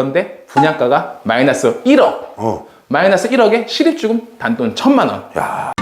그런데 분양가가 마이너스 1억. 어. 마이너스 1억에 실입주금 단돈 1천만 원. 야.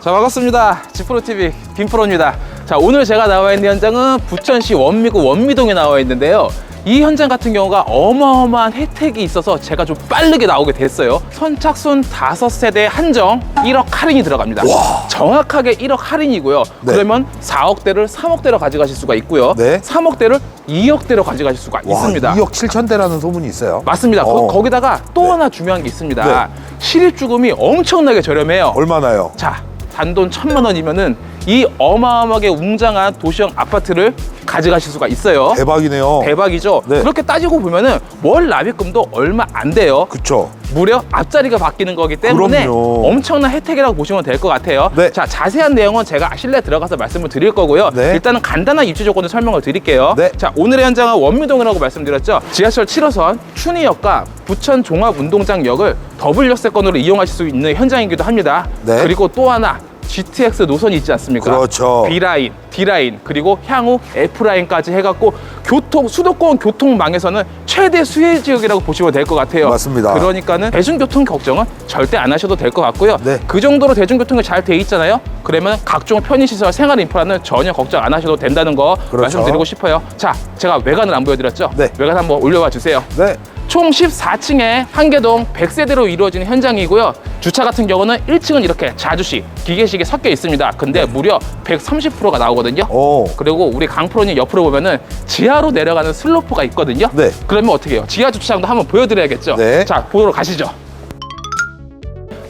자 반갑습니다 지프로TV 빔프로입니다 자 오늘 제가 나와 있는 현장은 부천시 원미구 원미동에 나와 있는데요 이 현장 같은 경우가 어마어마한 혜택이 있어서 제가 좀 빠르게 나오게 됐어요 선착순 5세대 한정 1억 할인이 들어갑니다 정확하게 1억 할인이고요 네. 그러면 4억대를 3억대로 가져가실 수가 있고요 네. 3억대를 2억대로 가져가실 수가 와, 있습니다 2억 7천 대라는 소문이 있어요. 맞습니다 어. 거, 기다가또 네. 하나 중요한 게 있습니다 네. 실입주금이 엄청나게 저렴해요 얼마나요? 자, 단돈 천만 원이면은 이 어마어마하게 웅장한 도시형 아파트를 가져가실 수가 있어요. 대박이네요. 대박이죠. 네. 그렇게 따지고 보면은 월 납입금도 얼마 안 돼요. 그쵸. 무려 앞자리가 바뀌는 거기 때문에 그럼요. 엄청난 혜택이라고 보시면 될 것 같아요. 네. 자, 자세한 내용은 제가 실내 들어가서 말씀을 드릴 거고요. 네. 일단은 간단한 입지 조건을 설명을 드릴게요. 네. 자, 오늘의 현장은 원미동이라고 말씀드렸죠. 지하철 7호선 춘희역과 부천 종합운동장역을 더블 역세권으로 이용하실 수 있는 현장이기도 합니다. 네. 그리고 또 하나 GTX 노선이 있지 않습니까? 그렇죠. B라인, D라인, 그리고 향후 F라인까지 해갖고 교통, 수도권 교통망에서는 최대 수혜 지역이라고 보시면 될 것 같아요. 맞습니다. 그러니까는 대중교통 걱정은 절대 안 하셔도 될 것 같고요. 네. 그 정도로 대중교통이 잘 돼 있잖아요. 그러면 각종 편의시설, 생활 인프라는 전혀 걱정 안 하셔도 된다는 거 그렇죠. 말씀드리고 싶어요. 자, 제가 외관을 안 보여드렸죠? 네. 외관 한번 올려봐 주세요. 네. 총 14층에 한개동 100세대로 이루어지는 현장이고요. 주차 같은 경우는 1층은 이렇게 자주식, 기계식이 섞여 있습니다. 근데 무려 130%가 나오거든요. 오. 그리고 우리 강프로님 옆으로 보면은 지하로 내려가는 슬로프가 있거든요. 네. 그러면 어떻게 해요? 지하 주차장도 한번 보여드려야겠죠. 네. 자, 보러 가시죠.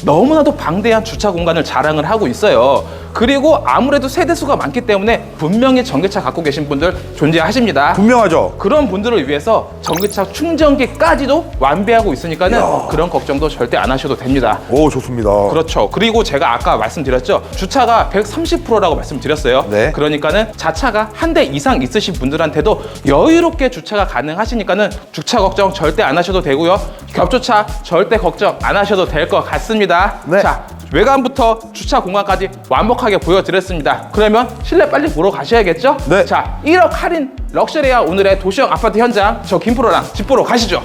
너무나도 방대한 주차 공간을 자랑을 하고 있어요. 그리고 아무래도 세대수가 많기 때문에 분명히 전기차 갖고 계신 분들 존재하십니다. 분명하죠. 그런 분들을 위해서 전기차 충전기까지도 완비하고 있으니까는 이야. 그런 걱정도 절대 안 하셔도 됩니다. 오, 좋습니다. 그렇죠. 그리고 제가 아까 말씀드렸죠. 주차가 130%라고 말씀드렸어요. 네. 그러니까는 자차가 한 대 이상 있으신 분들한테도 여유롭게 주차가 가능하시니까는 주차 걱정 절대 안 하셔도 되고요. 겹조차 절대 걱정 안 하셔도 될 것 같습니다. 네. 자, 외관부터 주차 공간까지 완벽하게 보여드렸습니다. 그러면 실내 빨리 보러 가셔야겠죠? 네. 자, 1억 할인 럭셔리아 오늘의 도시형 아파트 현장 저 김프로랑 집 보러 가시죠.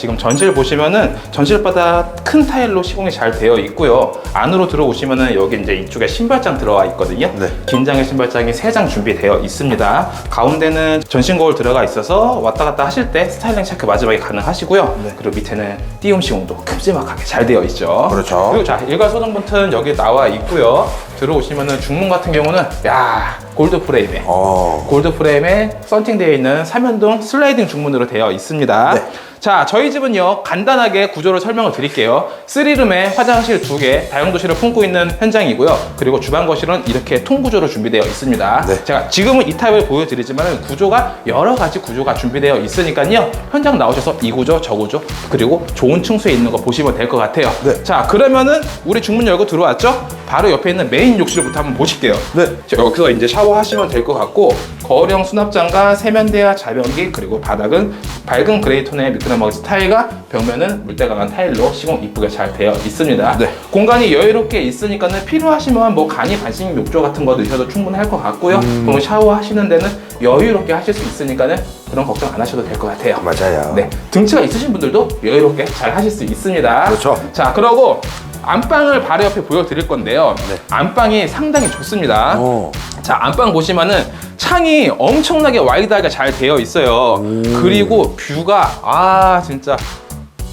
지금 전실 보시면은 전실바다 큰 타일로 시공이 잘 되어 있고요. 안으로 들어오시면은 여기 이제 이쪽에 신발장 들어와 있거든요. 네. 긴장의 신발장이 세 장 준비되어 있습니다. 가운데는 전신 거울 들어가 있어서 왔다 갔다 하실 때 스타일링 체크 마지막에 가능하시고요. 네. 그리고 밑에는 띄움 시공도 큼지막하게 잘 되어 있죠. 그렇죠. 그리고 자 일괄 소등 버튼 여기 나와 있고요. 들어오시면은 중문 같은 경우는 야 골드 프레임에 어. 골드 프레임에 썬팅되어 있는 삼연동 슬라이딩 중문으로 되어 있습니다. 네. 자, 저희 집은요, 간단하게 구조를 설명을 드릴게요. 3룸에 화장실 두 개, 다용도실을 품고 있는 현장이고요. 그리고 주방 거실은 이렇게 통구조로 준비되어 있습니다. 네. 제가 지금은 이 타입을 보여드리지만 구조가 여러 가지 구조가 준비되어 있으니까요. 현장 나오셔서 이 구조, 저 구조, 그리고 좋은 층수에 있는 거 보시면 될 것 같아요. 네. 자, 그러면은 우리 중문 열고 들어왔죠? 바로 옆에 있는 메인 욕실부터 한번 보실게요. 네. 자, 여기서 이제 샤워하시면 될 것 같고 거울형 수납장과 세면대와 자변기 그리고 바닥은 밝은 그레이 톤의 미끄 럼머리 타일과 벽면은 물때 강한 타일로 시공 이쁘게 잘 되어 있습니다. 네. 공간이 여유롭게 있으니까는 필요하시면 뭐 간이 간식 욕조 같은 거 넣으셔도 충분할 것 같고요. 음. 그리고 샤워하시는 데는 여유롭게 하실 수 있으니까는 그런 걱정 안 하셔도 될 것 같아요. 맞아요. 네, 등치가 있으신 분들도 여유롭게 잘 하실 수 있습니다. 그렇죠. 자, 그러고 안방을 바로 옆에 보여드릴 건데요. 네. 안방이 상당히 좋습니다. 어. 자, 안방 보시면은 창이 엄청나게 와이드하게 잘 되어 있어요. 그리고 뷰가 아 진짜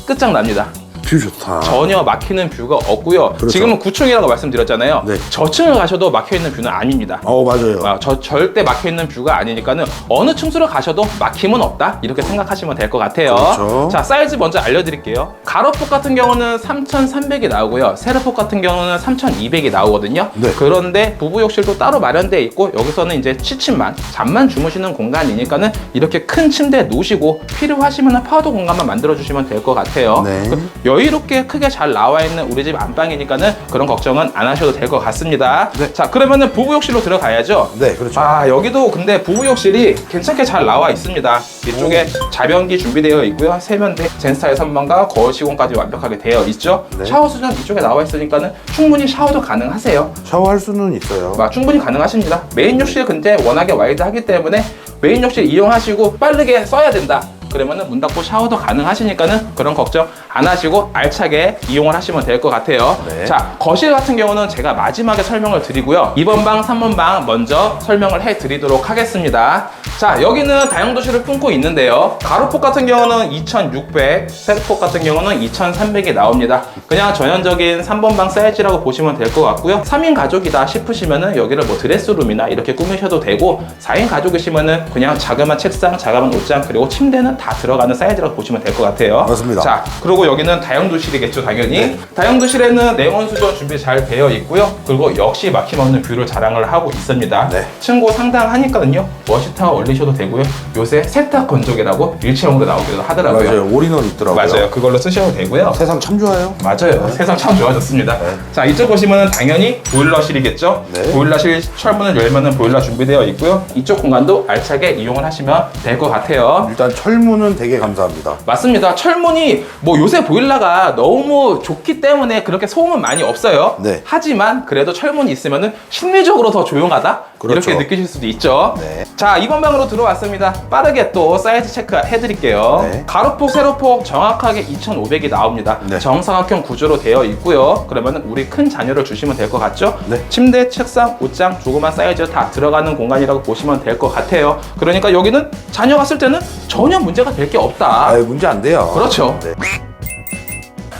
끝장납니다. 뷰 좋다. 전혀 막히는 뷰가 없고요. 그렇죠. 지금은 9층이라고 말씀드렸잖아요. 네. 저층을 가셔도 막혀 있는 뷰는 아닙니다. 어, 맞아요. 아, 저 절대 막혀 있는 뷰가 아니니까는 어느 층수를 가셔도 막힘은 없다 이렇게 생각하시면 될 것 같아요. 그렇죠. 자 사이즈 먼저 알려드릴게요. 가로폭 같은 경우는 3,300이 나오고요. 세로폭 같은 경우는 3,200이 나오거든요. 네. 그런데 부부 욕실도 따로 마련되어 있고 여기서는 이제 취침만 잠만 주무시는 공간이니까는 이렇게 큰 침대 놓으시고 필요하시면 파우더 공간만 만들어 주시면 될 것 같아요. 네. 그 여유롭게 크게 잘 나와 있는 우리 집 안방이니까는 그런 걱정은 안 하셔도 될 것 같습니다. 네. 자, 그러면은 부부욕실로 들어가야죠. 네, 그렇죠. 아 여기도 근데 부부욕실이 괜찮게 잘 나와 있습니다. 이쪽에 자변기 준비되어 있고요. 세면대, 젠스타일 선반과 거울 시공까지 완벽하게 되어 있죠. 네. 샤워 수전 이쪽에 나와 있으니까는 충분히 샤워도 가능하세요. 샤워할 수는 있어요. 아, 충분히 가능하십니다. 메인 욕실 근데 워낙에 와이드하기 때문에 메인 욕실 이용하시고 빠르게 써야 된다. 그러면은 문 닫고 샤워도 가능하시니까는 그런 걱정 안 하시고 알차게 이용을 하시면 될 것 같아요. 네. 자, 거실 같은 경우는 제가 마지막에 설명을 드리고요. 2번 방, 3번 방 먼저 설명을 해 드리도록 하겠습니다. 자, 여기는 다용도실을 품고 있는데요. 가로폭 같은 경우는 2600, 세로폭 같은 경우는 2300이 나옵니다. 그냥 전형적인 3번 방 사이즈라고 보시면 될 것 같고요. 3인 가족이다 싶으시면은 여기를 뭐 드레스룸이나 이렇게 꾸미셔도 되고 4인 가족이시면은 그냥 자그마한 책상, 자그마한 옷장 그리고 침대는 다 들어가는 사이즈라고 보시면 될 것 같아요. 맞습니다. 자, 그리고 여기는 다용도실이겠죠, 당연히. 네. 다용도실에는 내원 수전 준비 잘 되어 있고요. 그리고 역시 막힘없는 뷰를 자랑을 하고 있습니다. 네. 층고 상당하니까요. 워시타워 올리셔도 되고요. 요새 세탁 건조기라고 일체형으로 나오기도 하더라고요. 맞아요. 올인원 있더라고요. 맞아요. 그걸로 쓰셔도 되고요. 세상 참 좋아요. 맞아요. 세상 참 좋아졌습니다. 네. 자, 이쪽 보시면은 당연히 보일러실이겠죠? 네. 보일러실 철문을 열면은 보일러 준비되어 있고요. 이쪽 공간도 알차게 이용을 하시면 될 것 같아요. 일단 철문 은 되게 감사합니다. 맞습니다. 철문이 뭐 요새 보일러가 너무 좋기 때문에 그렇게 소음은 많이 없어요. 네. 하지만 그래도 철문이 있으면은 심리적으로 더 조용하다 그렇죠. 이렇게 느끼실 수도 있죠. 네. 자 이번 방으로 들어왔습니다. 빠르게 또 사이즈 체크 해드릴게요. 네. 가로폭 세로폭 정확하게 2,500이 나옵니다. 네. 정사각형 구조로 되어 있고요. 그러면 우리 큰 자녀를 주시면 될 것 같죠? 네. 침대, 책상, 옷장, 조그만 사이즈 다 들어가는 공간이라고 보시면 될 것 같아요. 그러니까 여기는 자녀가 쓸 때는 전혀 문제 가 될 게 없다. 아, 문제 안 돼요. 그렇죠. 네.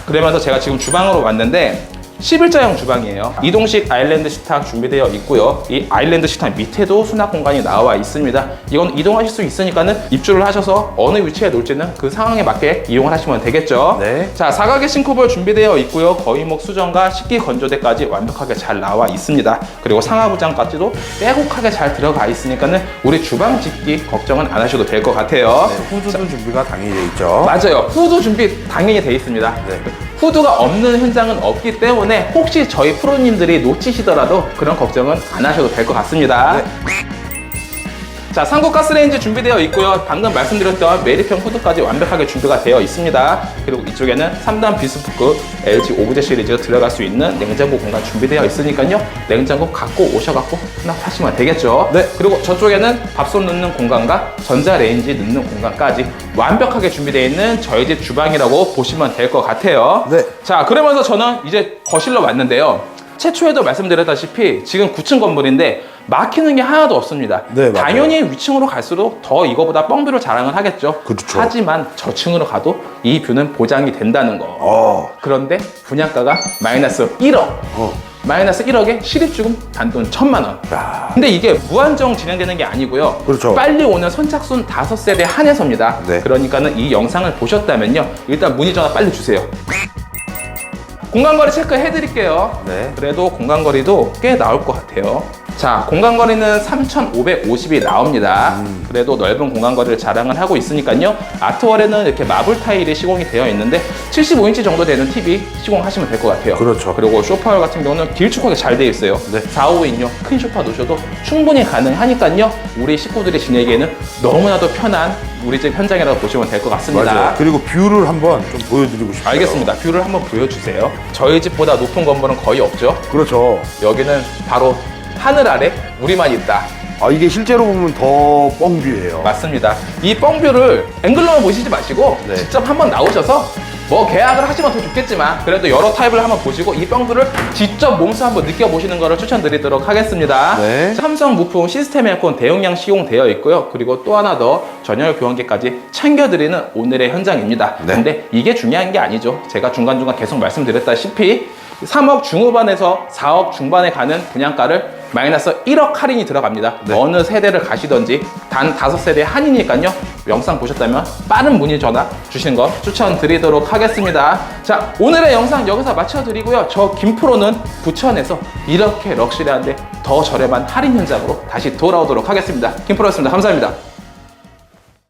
그러면서 제가 지금 주방으로 왔는데 11자형 주방이에요. 이동식 아일랜드 식탁 준비되어 있고요. 이 아일랜드 식탁 밑에도 수납 공간이 나와 있습니다. 이건 이동하실 수 있으니까는 입주를 하셔서 어느 위치에 놓을지는 그 상황에 맞게 이용을 하시면 되겠죠. 네. 자, 사각의 싱크볼 준비되어 있고요. 거위목 수전과 식기 건조대까지 완벽하게 잘 나와 있습니다. 그리고 상하부장까지도 빼곡하게 잘 들어가 있으니까는 우리 주방 짓기 걱정은 안 하셔도 될 것 같아요. 네, 후드도 준비가 당연히 돼 있죠. 맞아요. 후드 준비 당연히 돼 있습니다. 네. 후드가 없는 현장은 없기 때문에 혹시 저희 프로님들이 놓치시더라도 그런 걱정은 안 하셔도 될 것 같습니다. 네. 자, 상고 가스레인지 준비되어 있고요. 방금 말씀드렸던 메리평 후드까지 완벽하게 준비가 되어 있습니다. 그리고 이쪽에는 3단 비스포크 LG 오브제 시리즈 들어갈 수 있는 냉장고 공간 준비되어 있으니까요. 냉장고 갖고 오셔갖고 수납하시면 되겠죠. 네. 그리고 저쪽에는 밥솥 넣는 공간과 전자레인지 넣는 공간까지 완벽하게 준비되어 있는 저희 집 주방이라고 보시면 될 것 같아요. 네. 자, 그러면서 저는 이제 거실로 왔는데요. 최초에도 말씀드렸다시피 지금 9층 건물인데 막히는 게 하나도 없습니다. 네, 맞아요. 당연히 위층으로 갈수록 더 이거보다 뻥뷰를 자랑을 하겠죠. 그렇죠. 하지만 저층으로 가도 이 뷰는 보장이 된다는 거. 어. 그런데 분양가가 마이너스 1억. 어. 마이너스 1억에 실입주금 단돈 천만 원. 야. 근데 이게 무한정 진행되는 게 아니고요. 그렇죠. 빨리 오는 선착순 다섯 세대 한해서입니다. 네. 그러니까는 이 영상을 보셨다면요. 일단 문의 전화 빨리 주세요. 공간거리 체크해 드릴게요. 네. 그래도 공간거리도 꽤 나올 것 같아요. 자, 공간 거리는 3,550이 나옵니다. 음. 그래도 넓은 공간 거리를 자랑을 하고 있으니까요. 아트월에는 이렇게 마블 타일이 시공이 되어 있는데 75인치 정도 되는 TV 시공하시면 될 것 같아요. 그렇죠. 그리고 소파열 같은 경우는 길쭉하게 잘 되어 있어요. 네. 4, 5인용 큰 소파 놓으셔도 충분히 가능하니까요. 우리 식구들이 지내기에는 너무나도 편한 우리 집 현장이라고 보시면 될 것 같습니다. 맞아요. 그리고 뷰를 한번 좀 보여드리고 싶어요. 알겠습니다. 뷰를 한번 보여주세요. 저희 집보다 높은 건물은 거의 없죠. 그렇죠. 여기는 바로 하늘 아래 우리만 있다. 아, 이게 실제로 보면 더 뻥뷰예요. 맞습니다. 이 뻥뷰를 앵글로만 보시지 마시고 네. 직접 한번 나오셔서 뭐 계약을 하시면 더 좋겠지만 그래도 여러 타입을 한번 보시고 이 뻥뷰를 직접 몸소 한번 느껴보시는 것을 추천드리도록 하겠습니다. 네. 삼성 무풍 시스템 에어컨 대용량 시공되어 있고요. 그리고 또 하나 더 전열 교환기까지 챙겨드리는 오늘의 현장입니다. 네. 근데 이게 중요한 게 아니죠. 제가 중간중간 계속 말씀드렸다시피 3억 중후반에서 4억 중반에 가는 분양가를 마이너스 1억 할인이 들어갑니다. 네. 어느 세대를 가시던지 단 다섯 세대 한이니까요. 영상 보셨다면 빠른 문의 전화 주시는 거 추천드리도록 하겠습니다. 자, 오늘의 영상 여기서 마쳐드리고요. 저 김프로는 부천에서 이렇게 럭셔리한데 더 저렴한 할인 현장으로 다시 돌아오도록 하겠습니다. 김프로였습니다. 감사합니다.